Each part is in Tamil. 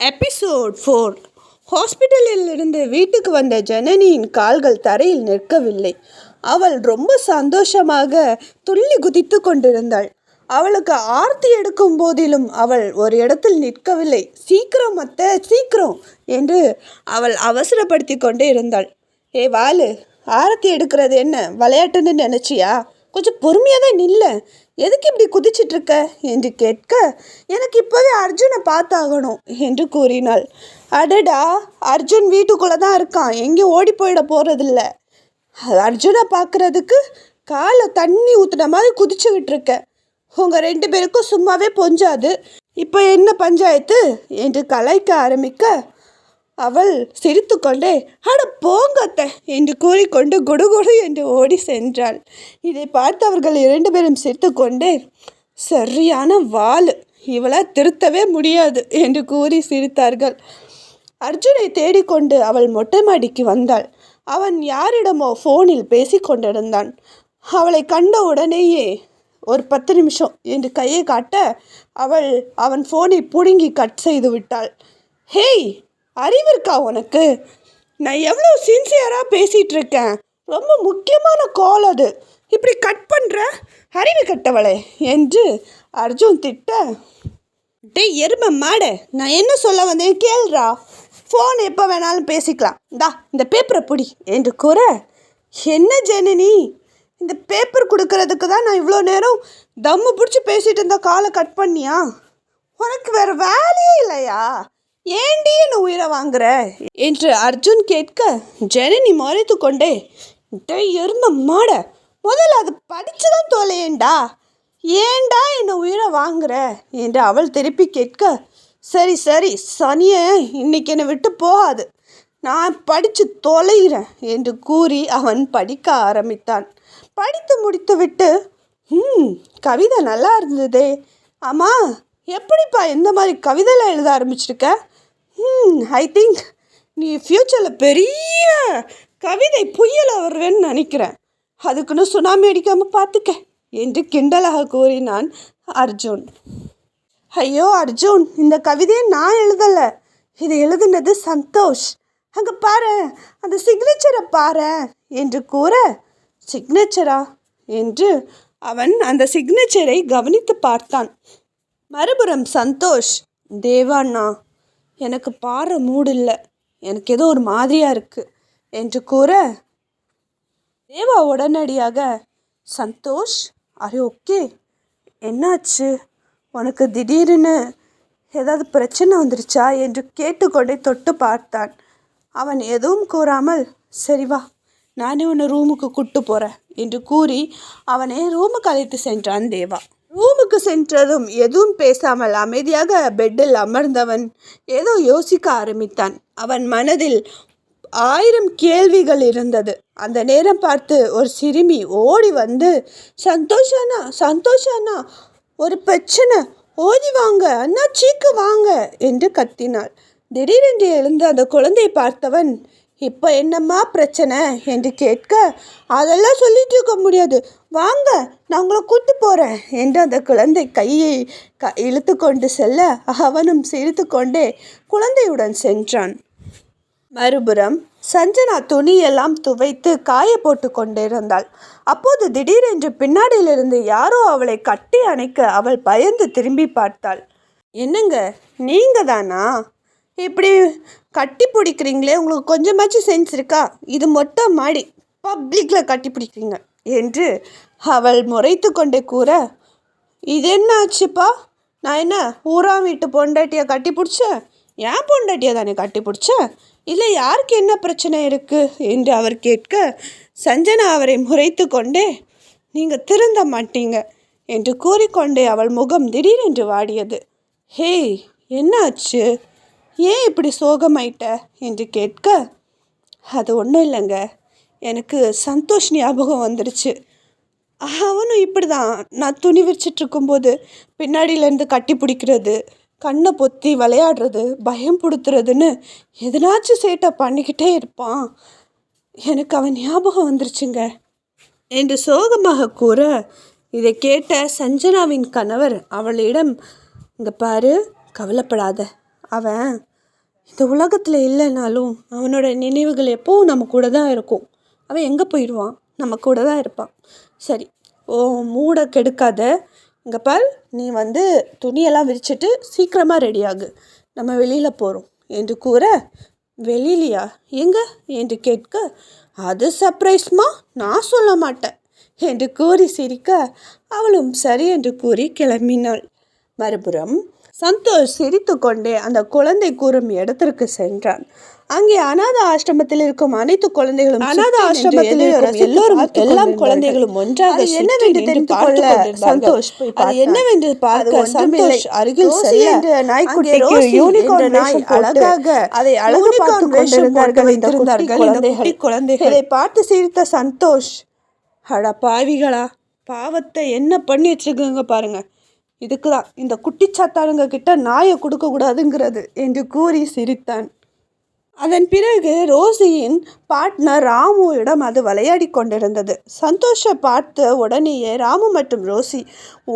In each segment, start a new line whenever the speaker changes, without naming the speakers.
எபிசோட் ஃபோர் ஹாஸ்பிட்டலில் இருந்து வீட்டுக்கு வந்த ஜனனியின் கால்கள் தரையில் நிற்கவில்லை. அவள் ரொம்ப சந்தோஷமாக துள்ளி குதித்து கொண்டிருந்தாள். அவளுக்கு ஆர்த்தி எடுக்கும் போதிலும் அவள் ஒரு இடத்தில் நிற்கவில்லை. சீக்கிரம் அத்தை சீக்கிரம்! என்று அவள் அவசரப்படுத்தி கொண்டே இருந்தாள். ஏ வாலு ஆரத்தி எடுக்கிறது என்ன? விளையாட்டுன்னு நினச்சியா? கொஞ்சம் பொறுமையாக தான் நில்ல. எதுக்கு இப்படி குதிச்சிட்ருக்க என்று கேட்க எனக்கு இப்போவே அர்ஜுனை பார்த்தாகணும் என்று கூறினாள். அடடா அர்ஜுன் வீட்டுக்குள்ளே தான் இருக்கான். எங்கேயும் ஓடி போயிட போகிறதில்ல அர்ஜுனை பார்க்குறதுக்கு காலை தண்ணி ஊற்றுன மாதிரி குதிச்சுக்கிட்டு இருக்க உங்கள் ரெண்டு பேருக்கும் சும்மாவே பொஞ்சாது. இப்போ என்ன பஞ்சாயத்து? என்று கலாய்க்க ஆரம்பிக்க அவள் சிரித்துக்கொண்டே அட போங்கத்த என்று கூறிக்கொண்டு குடுகுடு என்று ஓடி சென்றாள். இதை பார்த்தவர்கள் இரண்டு பேரும் சிரித்துக்கொண்டே சரியான வாள் இவளை திருத்தவே முடியாது என்று கூறி சிரித்தார்கள். அர்ஜுனை தேடிக்கொண்டு அவள் மொட்டை மாடிக்கு வந்தாள். அவன் யாரிடமோ ஃபோனில் பேசி கொண்டிருந்தான். அவளை கண்ட உடனேயே ஒரு பத்து நிமிஷம் என்று கையை காட்ட அவள் அவன் ஃபோனை பிடுங்கி கட் செய்து விட்டாள். ஹேய் அறிவு இருக்கா உனக்கு? நான் எவ்வளோ சின்சியராக பேசிகிட்டு இருக்கேன் ரொம்ப முக்கியமான கால் அது. இப்படி கட் பண்ணுற அறிவு கட்டவளே என்று அர்ஜுன் திட்ட. டேய் எரும மாட நான் என்ன சொல்ல வந்தேன் கேள்றா? ஃபோன் எப்போ வேணாலும் பேசிக்கலாம். இந்தா இந்த பேப்பரை பிடி என்று கூற. என்ன ஜெனனி? இந்த பேப்பர் கொடுக்கறதுக்கு தான் நான் இவ்வளோ நேரம் தம்மு பிடிச்சி பேசிகிட்டு இருந்தால் காலை கட் பண்ணியா? உனக்கு வேறு வேலையே இல்லையா? ஏண்டி என்ன உயிரை வாங்குற? என்று அர்ஜுன் கேட்க ஜனனி மறைத்து கொண்டே டேய் எரும மாட முதல்ல அது படிச்சுதான் தான் ஏண்டா என்னை உயிரை வாங்குற? என்று அவள் திருப்பி கேட்க சரி சரி சனிய இன்னைக்கு என்னை விட்டு போகாது. நான் படித்து தொலைகிறேன் என்று கூறி அவன் படிக்க ஆரம்பித்தான். படித்து முடித்துவிட்டு ம் கவிதை நல்லா இருந்ததே. ஆமாம் எப்படிப்பா இந்த மாதிரி கவிதையில் எழுத ஆரம்பிச்சிருக்க? ஐ திங்க் நீ ஃப்யூச்சரில் பெரிய கவிதை புயல் வருவேன்னு நினைக்கிறேன். அதுக்குன்னு சுனாமி அடிக்காமல் பார்த்துக்க என்று கிண்டலாக கூறினான் அர்ஜுன். ஐயோ அர்ஜுன் இந்த கவிதையை நான் எழுதலை. இது எழுதுனது சந்தோஷ். அங்கே பாரு அந்த சிக்னேச்சரை பாரு என்று கூற சிக்னேச்சரா என்று அவன் அந்த சிக்னேச்சரை கவனித்து பார்த்தான். மறுபுறம் சந்தோஷ் தேவாண்ணா எனக்கு பாடுற மூடு இல்லை எனக்கு ஏதோ ஒரு மாதிரியாக இருக்குது என்று கூற தேவா உடனடியாக சந்தோஷ் அரே ஓகே என்னாச்சு? உனக்கு திடீர்னு ஏதாவது பிரச்சனை வந்துருச்சா? என்று கேட்டுக்கொண்டே தொட்டு பார்த்தான். அவன் எதுவும் கூறாமல் சரி வா நானே உன்னை ரூமுக்கு கூட்டு போகிறேன் என்று கூறி அவனை ரூமுக்கு அழைத்து சென்றான் தேவா. ரூமுக்கு சென்றதும் எதுவும் பேசாமல் அமைதியாக பெட்டில் அமர்ந்தவன் ஏதோ யோசிக்க ஆரம்பித்தான். அவன் மனதில் ஆயிரம் கேள்விகள் இருந்தது. அந்த நேரம் பார்த்து ஒரு சிறுமி ஓடி வந்து சந்தோஷானா? சந்தோஷானா? ஒரு பிரச்சனை. ஓடி வாங்க. அண்ணா சீக்கு வாங்க என்று கத்தினாள். திடீரென்று எழுந்து அந்த குழந்தையை பார்த்தவன் இப்போ என்னம்மா பிரச்சனை என்று கேட்க அதெல்லாம் சொல்லிட்டு இருக்க முடியாது. வாங்க நான் உங்களை கூட்டு போகிறேன் என்று அந்த குழந்தை கையை க இழுத்து கொண்டு செல்ல அவனும் சிரித்து கொண்டே குழந்தையுடன் சென்றான். மறுபுறம் சஞ்சனா துணியெல்லாம் துவைத்து காய போட்டு கொண்டிருந்தாள். அப்போது திடீரென்று பின்னாடியிலிருந்து யாரோ அவளை கட்டி அணைக்க அவள் பயந்து திரும்பி பார்த்தாள். என்னங்க நீங்கள் தானா இப்படி கட்டி பிடிக்கிறீங்களே உங்களுக்கு கொஞ்சமாச்சும் சென்ஸ் இருக்கா? இது மொட்டை மாடி பப்ளிக்கில் கட்டி பிடிக்கிறீங்க என்று அவள் முறைத்து கொண்டே கூற இது என்ன ஆச்சுப்பா நான் என்ன ஊரா வீட்டு பொண்டாட்டியை கட்டி பிடிச்சேன் ஏன் பொண்டாட்டியை தானே கட்டி பிடிச்சேன் இல்லை யாருக்கு என்ன பிரச்சனை இருக்குது என்று அவர் கேட்க சஞ்சனா அவரை முறைத்து கொண்டே நீங்கள் திருந்த மாட்டீங்க என்று கூறிக்கொண்டே அவள் முகம் திடீரென்று வாடியது. ஹேய் என்னாச்சு? ஏன் இப்படி சோகமாயிட்ட? என்று கேட்க அது ஒன்றும் இல்லைங்க. எனக்கு சந்தோஷ் ஞாபகம் வந்துருச்சு. அவனும் இப்படி தான் நான் துணி விரிச்சிட்டு இருக்கும்போது பின்னாடியிலேருந்து கட்டி பிடிக்கிறது கண்ணை பொத்தி விளையாடுறது பயம் பிடுத்துறதுன்னு எதனாச்சும் சேட்டை பண்ணிக்கிட்டே இருப்பான். எனக்கு அவன் ஞாபகம் வந்துருச்சுங்க. என்று சோகமாக கூற இதை கேட்ட சஞ்சனாவின் கணவர் அவளிடம் இங்கே பாரு கவலைப்படாத. அவன் இந்த உலகத்தில் இல்லைனாலும் அவனோட நினைவுகள் எப்போவும் நம்ம கூட தான் இருக்கும். அவன் எங்கே போயிடுவான்? நம்ம கூட தான் இருப்பான். சரி ஓ மூடை கெடுக்காத. இங்கே பார் நீ வந்து துணியெல்லாம் விரிச்சிட்டு சீக்கிரமாக ரெடி ஆகு. நம்ம வெளியில் போகிறோம் என்று கூற வெளியிலையா? எங்க? என்று கேட்க அது சர்ப்ரைஸ்மா நான் சொல்ல மாட்டேன். என்று கூறி சிரிக்க அவளும் சரி என்று கூறி கிளம்பினாள். மறுபுறம் சந்தோஷ் சிரித்துக்கொண்டே அந்த குழந்தை கூறும் இடத்திற்கு சென்றான். அங்கே அநாத ஆசிரமத்தில் இருக்கும் அனைத்து குழந்தைகளும் அநாத ஆசிரமத்தில் எல்லோரும் எல்லாம் குழந்தைகளும் ஒன்றாக என்னவென்று தெரிந்து கொள்ள சந்தோஷ் அது என்னவென்று பார்க்க சந்தோஷ் அருகில் செல்ல நாய்க்குட்டிக்கு யூனிகார்ன் நாய் அழகாக அதை அழகு பார்த்து கொண்டிருந்தார்கள். வைத்திருந்தார்கள் குழந்தைகள் இதை பார்த்து சிரித்த சந்தோஷ் அட பாவிகளா பாவத்தை என்ன பண்ணி வச்சிருக்குங்க பாருங்க. இதுக்கு தான் இந்த குட்டிச்சாத்தானுங்க கிட்ட நாயை கொடுக்கக்கூடாதுங்கிறது என்று கூறி சிரித்தான். அதன் பிறகு ரோசியின் பார்ட்னர் ராமுவிடம் அது விளையாடி கொண்டிருந்தது. சந்தோஷை பார்த்த உடனேயே ராமு மற்றும் ரோசி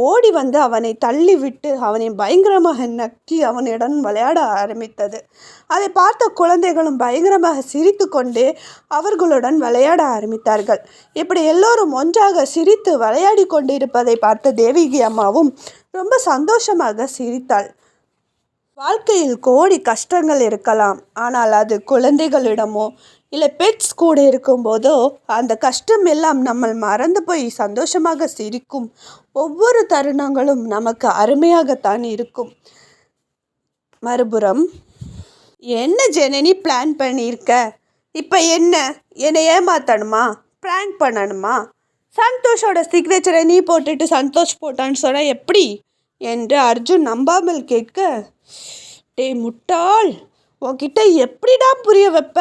ஓடி வந்து அவனை தள்ளி விட்டு அவனை பயங்கரமாக நக்கி அவனிடம் விளையாட ஆரம்பித்தது. அதை பார்த்த குழந்தைகளும் பயங்கரமாக சிரித்து கொண்டே அவர்களுடன் விளையாட ஆரம்பித்தார்கள். இப்படி எல்லோரும் ஒன்றாக சிரித்து விளையாடி கொண்டிருப்பதை பார்த்த தேவிகி அம்மாவும் ரொம்ப சந்தோஷமாக சிரித்தாள். வாழ்க்கையில் கோடி கஷ்டங்கள் இருக்கலாம். ஆனால் அது குழந்தைகளிடமோ இல்லை பெட்ஸ் கூட இருக்கும்போதோ அந்த கஷ்டம் எல்லாம் நம்ம மறந்து போய் சந்தோஷமாக சிரிக்கும். ஒவ்வொரு தருணங்களும் நமக்கு அருமையாகத்தான் இருக்கும். மறுபுறம் என்ன ஜெனனி பிளான் பண்ணியிருக்க? இப்போ என்ன? என்னை ஏமாத்தணுமா? ப்ராங்க் பண்ணணுமா? சந்தோஷோட சிக்னேச்சரை நீ போட்டுட்டு சந்தோஷ் போட்டான்னு சொன்னால் எப்படி? என்று அர்ஜுன் நம்பாமல் கேட்க டேய் முட்டாள். உன்கிட்ட எப்படிடா புரிய வைப்ப?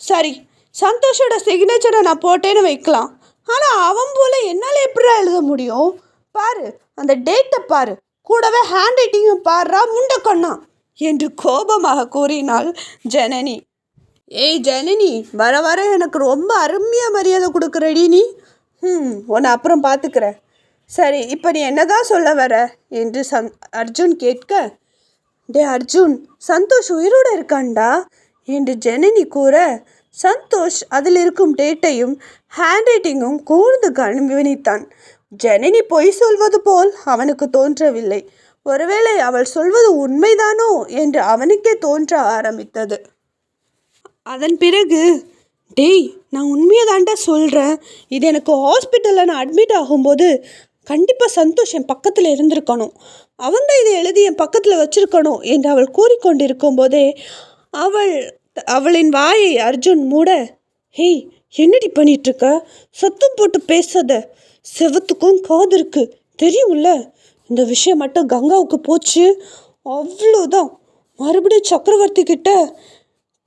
சரி சந்தோஷோட சிக்னேச்சரை நான் போட்டேன்னு வைக்கலாம். ஆனால் அவன் போல என்னால் எப்படிடா எழுத முடியும்? பாரு அந்த டேட்டை பாரு. கூடவே ஹேண்ட் ரைட்டிங்கும் பாருடா முண்டக்கண்ணா என்று கோபமாக கூறினாள் ஜனனி. ஏய் ஜனனி வர வர எனக்கு ரொம்ப அருமையாக மரியாதை கொடுக்குறடி நீ. ம் உன்னை அப்புறம் பார்த்துக்கிறேன் சரி இப்போ நீ என்னதான் சொல்ல வர? என்று சந் அர்ஜுன் கேட்க டே அர்ஜுன் சந்தோஷ் உயிரோடு இருக்கான்டா. என்று ஜனனி கூற சந்தோஷ் அதில் இருக்கும் டேட்டையும் ஹேண்ட் ரைட்டிங்கும் கூர்ந்து கவனித்தான் ஜனனி பொய் சொல்வது போல் அவனுக்கு தோன்றவில்லை. ஒருவேளை அவள் சொல்வது உண்மைதானோ என்று அவனுக்கே தோன்ற ஆரம்பித்தது. அதன் பிறகு டேய் நான் உண்மையை தாண்டா சொல்கிறேன் இது எனக்கு ஹாஸ்பிட்டலில் நான் அட்மிட் ஆகும்போது கண்டிப்பாக சந்தோஷ் என் பக்கத்தில் இருந்திருக்கணும். அவன் தான் இதை எழுதி என் பக்கத்தில் வச்சிருக்கணும் என்று அவள் கூறிக்கொண்டிருக்கும் போதே அவள் அவளின் வாயை அர்ஜுன் மூட ஹேய் என்னடி பண்ணிகிட்ருக்க சத்தம் போட்டு பேசாத. செவத்துக்கும் காது இருக்கு. தெரியும்ல? இந்த விஷயம் மட்டும் கங்காவுக்கு போச்சு. அவ்வளோதான் மறுபடியும் சக்கரவர்த்தி கிட்ட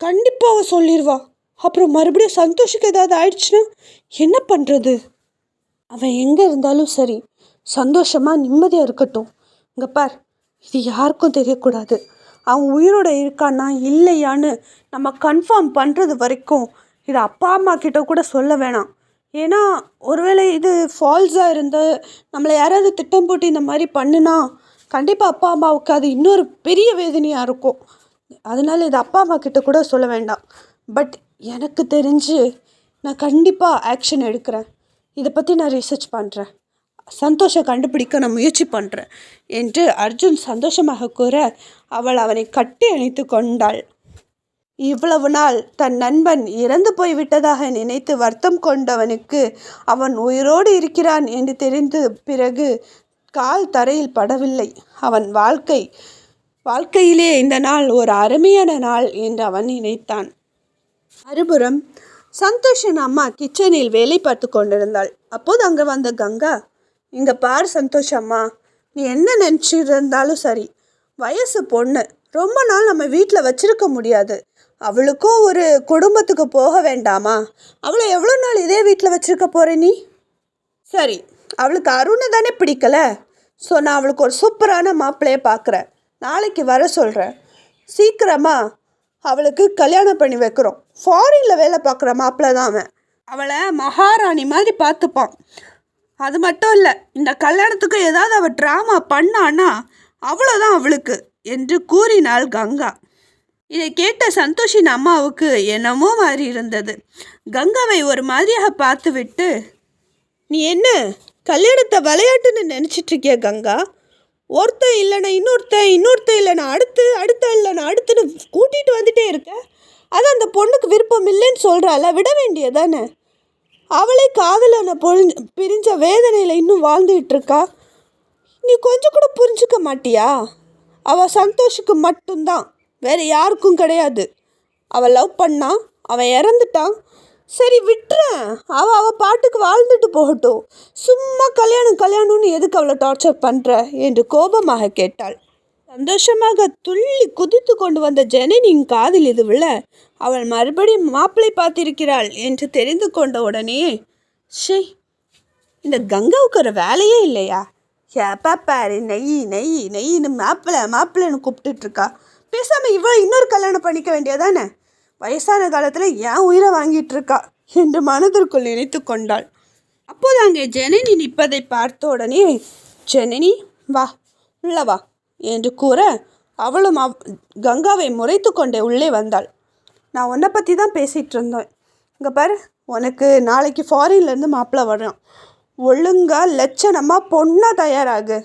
கண்டிப்பாக அவள் சொல்லிடுவா அப்புறம் மறுபடியும் சந்தோஷுக்கு ஏதாவது ஆயிடுச்சுன்னா என்ன பண்ணுறது அவன் எங்கே இருந்தாலும் சரி சந்தோஷமாக நிம்மதியாக இருக்கட்டும். இங்கே பார் இது யாருக்கும் தெரியக்கூடாது. அவன் உயிரோட இருக்கானா இல்லையான்னு நம்ம கன்ஃபார்ம் பண்ணுறது வரைக்கும் இது அப்பா அம்மா கிட்ட கூட சொல்ல வேணாம். ஏன்னா ஒருவேளை இது ஃபால்ஸாக இருந்து நம்மளை யாராவது திட்டம் போட்டு இந்த மாதிரி பண்ணுனா கண்டிப்பாக அப்பா அம்மாவுக்கு அது இன்னொரு பெரிய வேதனையாக இருக்கும். அதனால் இது அப்பா அம்மா கிட்ட கூட சொல்ல வேண்டாம். பட் எனக்கு தெரிஞ்சு நான் கண்டிப்பாக ஆக்ஷன் எடுக்கிறேன். இதை பற்றி நான் ரிசர்ச் பண்ணுறேன் சந்தோஷம் கண்டுபிடிக்க நான் முயற்சி பண்ணுறேன் என்று அர்ஜுன் சந்தோஷமாக கூற அவள் அவனை கட்டி அணைத்து கொண்டாள். இவ்வளவு நாள் தன் நண்பன் இறந்து போய்விட்டதாக நினைத்து வருத்தம் கொண்டவனுக்கு அவன் உயிரோடு இருக்கிறான் என்று தெரிந்து பிறகு கால் தரையில் படவில்லை. அவன் வாழ்க்கை வாழ்க்கையிலே இந்த நாள் ஒரு அருமையான நாள் என்று அவன் நினைத்தான். மறுபுறம் சந்தோஷின் அம்மா கிச்சனில் வேலை பார்த்து கொண்டிருந்தாள். அப்போது அங்கே வந்த கங்கா இங்கே பார் சந்தோஷ் அம்மா நீ என்ன நினச்சிருந்தாலும் சரி வயசு பொண்ணு ரொம்ப நாள் நம்ம வீட்டில் வச்சிருக்க முடியாது. அவளுக்கும் ஒரு குடும்பத்துக்கு போக வேண்டாமா? அவளை எவ்வளோ நாள் இதே வீட்டில் வச்சிருக்க போகிற நீ? சரி அவளுக்கு அருணை தானே பிடிக்கல? ஸோ நான் அவளுக்கு ஒரு சூப்பரான மாப்பிள்ளையை பார்க்குறேன் நாளைக்கு வர சொல்கிறேன் சீக்கிரமாக அவளுக்கு கல்யாணம் பண்ணி வைக்கிறோம். ஃபாரினில் வேலை பார்க்குற மாப்பிள்ள தான் அவன். அவளை மகாராணி மாதிரி பார்த்துப்பான். அது மட்டும் இல்லை இந்த கல்யாணத்துக்கு ஏதாவது அவள் ட்ராமா பண்ணான்னா அவ்வளோதான் அவளுக்கு என்று கூறினாள் கங்கா. இதை கேட்ட சந்தோஷின் அம்மாவுக்கு என்னமோ மாதிரி இருந்தது. கங்காவை ஒரு மாதிரியாக பார்த்துவிட்டு நீ என்ன கல்யாணத்தை விளையாட்டுன்னு நினச்சிட்ருக்கிய கங்கா? ஒருத்தன் இல்லைனா இன்னொருத்தன் இன்னொருத்தன் இல்லைனா அடுத்து அடுத்த இல்லைனா அடுத்துன்னு கூட்டிகிட்டு வந்துட்டே இருக்க. அது அந்த பொண்ணுக்கு விருப்பம் இல்லைன்னு சொல்கிறாள் விட வேண்டியதானே? அவளே காதலனை பொழி பிரிஞ்ச வேதனையில் இன்னும் வாழ்ந்துகிட்டு இருக்கா? நீ கொஞ்சம் கூட புரிஞ்சுக்க மாட்டியா? அவள் சந்தோஷுக்கு மட்டும்தான் வேறு யாருக்கும் கிடையாது. அவள் லவ் பண்ணான் அவன் இறந்துட்டான் சரி விட்டுறேன். அவள் அவள் பாட்டுக்கு வாழ்ந்துட்டு போகட்டும். சும்மா கல்யாணம் கல்யாணம்னு எதுக்கு அவளை டார்ச்சர் பண்ணுற என்று கோபமாக கேட்டாள். சந்தோஷமாக துள்ளி குதித்து கொண்டு வந்த ஜனனியின் காதில் இது விழ அவள் மறுபடியும் மாப்பிளை பார்த்திருக்கிறாள் என்று தெரிந்து கொண்ட உடனே ஷே இந்த கங்காவுக்கு ஒரு வேலையே இல்லையா? ஏப்பா பாரு நெய் நெய் நெய்ன்னு மாப்பிள்ளை மாப்பிள்ளைன்னு கூப்பிட்டுட்டு இருக்கா. பேசாமல் இவ்வளோ இன்னொரு கல்யாணம் பண்ணிக்க வேண்டியதானே? வயசான காலத்தில் ஏன் உயிரை வாங்கிட்டு இருக்கா என்று மனதிற்குள் நினைத்து கொண்டாள். அப்போது அங்கே ஜனனி நிற்பதை பார்த்த உடனே ஜனனி வா உள்ள வா என்று கூற அவளும் அவ் கங்காவை முறைத்து கொண்டே உள்ளே வந்தாள். நான் உன்னை பற்றி தான் பேசிகிட்டு இருந்தேன். இங்கே பாரு உனக்கு நாளைக்கு ஃபாரின்லேருந்து மாப்பிள்ளை வரும் ஒழுங்காக லட்சணமாக பொண்ணாக தயாராகு.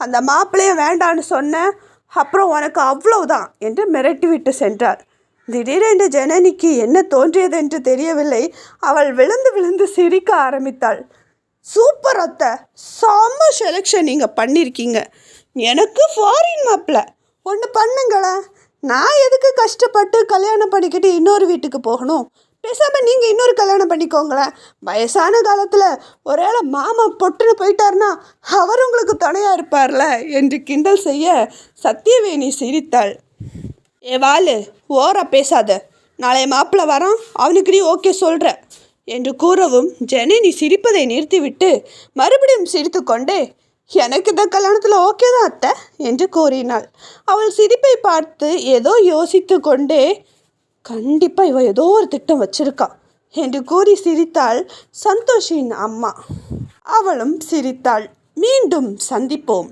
அந்த மாப்பிள்ளைய வேண்டான்னு சொன்னேன் அப்புறம் உனக்கு அவ்வளவுதான் என்று மிரட்டி விட்டு சென்றார். திடீரென்று ஜனனிக்கு என்ன தோன்றியது என்று தெரியவில்லை. அவள் விழுந்து விழுந்து சிரிக்க ஆரம்பித்தாள். சூப்பர் அத்தை! செம்ம செலெக்ஷன் நீங்கள் பண்ணியிருக்கீங்க எனக்கு ஃபாரின் மாப்பிள்ள ஒன்று பண்ணுங்களேன் நான் எதுக்கு கஷ்டப்பட்டு கல்யாணம் பண்ணிக்கிட்டு இன்னொரு வீட்டுக்கு போகணும்? பேசாமல் நீங்கள் இன்னொரு கல்யாணம் பண்ணிக்கோங்களேன் வயசான காலத்தில் ஒருவேளை மாமா பொட்டுன்னு போயிட்டார்னா அவர் உங்களுக்கு துணையாக இருப்பார்ல என்று கிண்டல் செய்ய சத்தியவேணி சிரித்தாள். ஏ வாலு ஓரா பேசாத. நாளைய மாப்பிள்ளை வரான் அவனுக்கு நீ ஓகே சொல்கிற என்று கூறவும் ஜனனி சிரிப்பதை நிறுத்திவிட்டு மறுபடியும் சிரித்துக்கொண்டே எனக்கு இந்த கல்யாணத்தில் ஓகே தான் அத்தை என்று கூறினாள். அவள் சிரிப்பை பார்த்து ஏதோ யோசித்து கொண்டே கண்டிப்பாக இவள் ஏதோ ஒரு திட்டம் வச்சிருக்கா என்று கூறி சிரித்தாள் சந்தோஷின் அம்மா. அவளும் சிரித்தாள். மீண்டும் சந்திப்போம்.